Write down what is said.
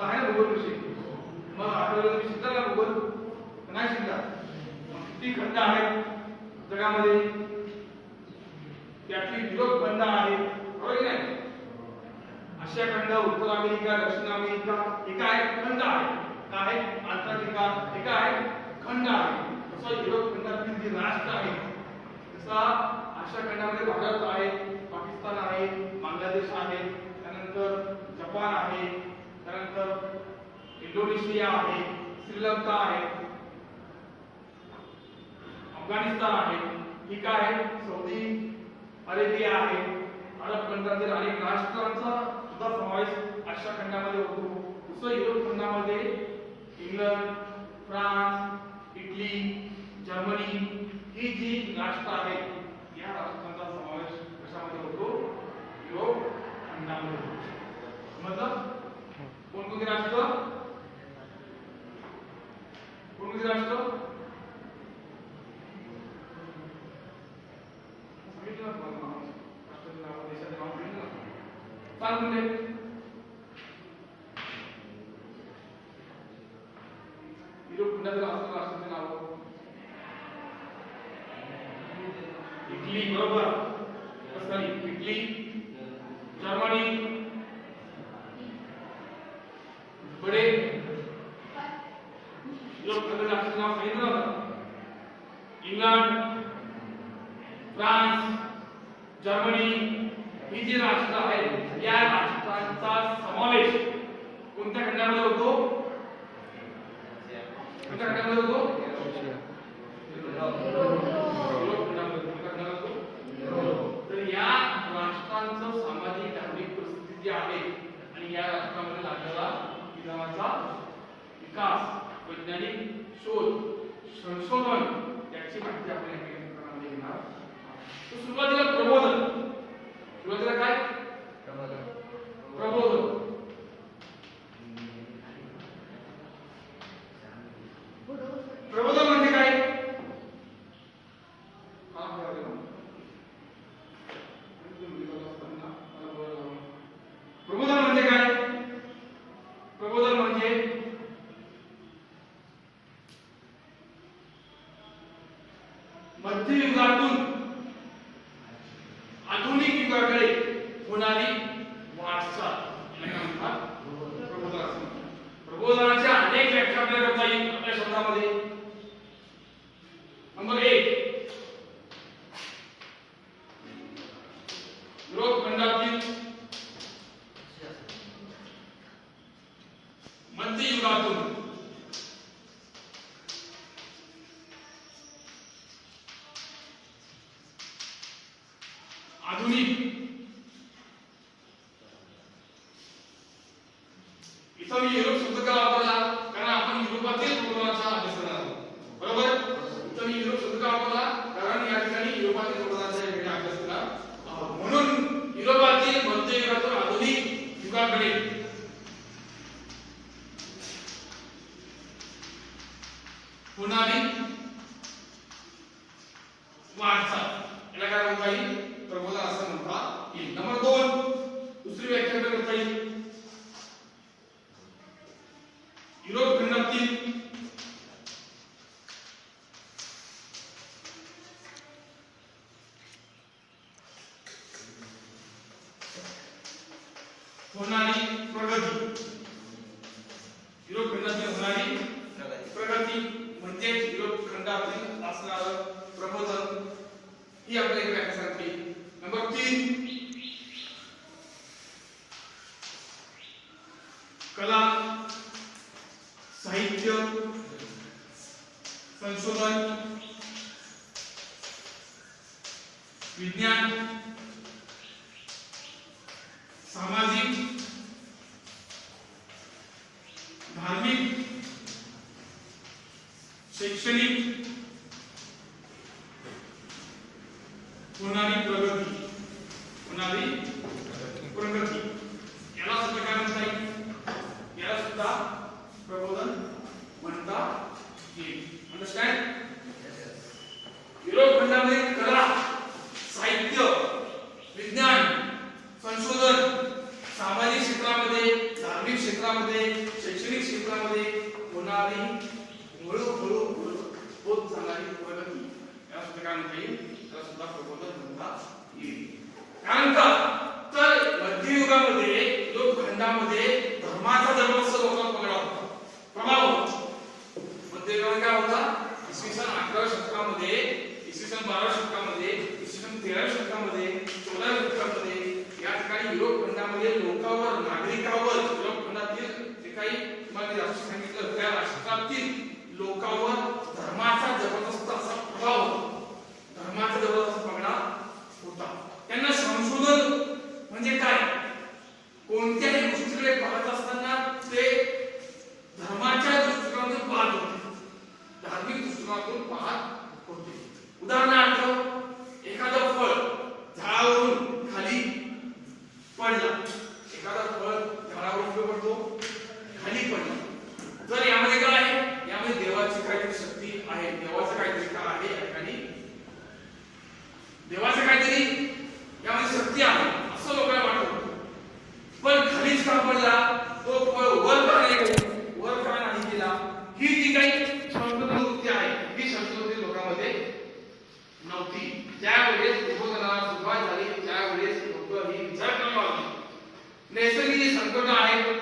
मला आहे ना भूगोल विषय. मग आठवलं मी शिकला ना भूगोल नाही शिकला. मग किती खंड आहेत जगामध्ये. त्यातली विरोध बंद आहे बरोबर नाही? आशिया खंड उत्तर अमेरिका दक्षिण अमेरिका एका आहे खंड आहे. काय अंटार्क्टिका एका आहे खंड आहे. तसं युरोप खंडातील जे राष्ट्र आहे तसा आशिया खंडामध्ये भारत आहे पाकिस्तान आहे बांगलादेश आहे त्यानंतर जपान आहे त्यानंतर इंडोनेशिया आहे श्रीलंका आहे अफगाणिस्तान आहे ही काय आहे? सौदी अरेबिया आहे. अरब खंडातील अनेक राष्ट्रांचा सुद्धा समावेश आशिया खंडामध्ये होतो. दुसरं युरोप खंडामध्ये इंग्लंड फ्रान्स इटली जर्मनी ही जी राष्ट्र आहेत या राष्ट्र समावेश कशामध्ये होतो युरोप खंडामध्ये होतो समजलं कोणकोणती राष्ट्र कोणकोणती राष्ट्र सांगितलं ना तुम्हाला नाव. राष्ट्राची नावं, देशाची नावं सांगितलं ना. सांग म्हणजे युरोप खंडातील असलेल्या राष्ट्राची नावं इटली बरोबर कसं इटली जर्मनी बडे युरोप खंडातील राष्ट्राचे नाव सांगितलं होतं इंग्लंड फ्रान्स जर्मनी ही जी राष्ट्र आहेत या राष्ट्रांचा समावेश कोणत्या खंडामध्ये होतो कोणत्या खंडामध्ये होतो तर या राष्ट्रांचं सामाजिक धार्मिक परिस्थिती जी आहे आणि या राष्ट्रामध्ये लागलेला विधानाचा विकास वैज्ञानिक शोध संशोधन याची माहिती आपण या घेणार आहोत. तर सुरुवातीला प्रबोधन सुरुवातीला काय प्रबोधन प्रबोधन म्हणजे काय हा, हा, हा. प्रबोधन म्हणजे काय प्रबोधन म्हणजे मध्ययुगातून आधुनिक युगाकडे होणारी वाटचाल प्रबोधनाच्या अनेक व्याख्या आपल्याला करता येईल आपल्या शब्दामध्ये. नंबर एक युरोप मध्ययुगातून आधुनिक इथं मी युरोप शब्द का वापरला कारण आपण युरोपातील प्रबोधनाचा अभ्यास करणार आहोत. बरोबर? इथं मी युरोप शब्द का वापरला कारण या ठिकाणी युरोपातील प्रबोधनाचा या ठिकाणी अभ्यास करणार आहोत. म्हणून युरोपातील मध्ययुगातून आधुनिक युगाकडे होणारी वाटचाल याला काय म्हणता येईल? प्रबोधन असं म्हणता येईल. नंबर दोन दुसरी व्याख्या करता येईल युरोप खंडातील होणारी प्रगती. युरोप खंडातील होणारी प्रगती म्हणजे युरोप खंडातील असणार प्रबोधन. ही आपल्या इथे नंबर तीन. कला साहित्य संशोधन विज्ञान Felipe सुद्धा प्रबोधन म्हणता येईल कारण का? तर मध्ययुगामध्ये लोकखंडामध्ये धर्माचा लोकांना पगडा होता. प्रभाव मध्ययुगामध्ये काय होता? इसवी सन अकराव्या शतकामध्ये इसवी सन बाराव्या शतकामध्ये इसवी सन तेराव्या शतकामध्ये चौदाव्या शतकामध्ये या ठिकाणी युरोप खंडामध्ये लोकांवर नागरिकावर युरोप खंडातील जे काही तुम्हाला मी सांगितलं त्या राष्ट्रातील लोकांवर धर्माचा जबरदस्त असा प्रभाव होता. धर्माचा जवळ पगडा होता. त्यांना संशोधन म्हणजे काय? कोणत्याही गोष्टीकडे पाहत असताना ते लोक ही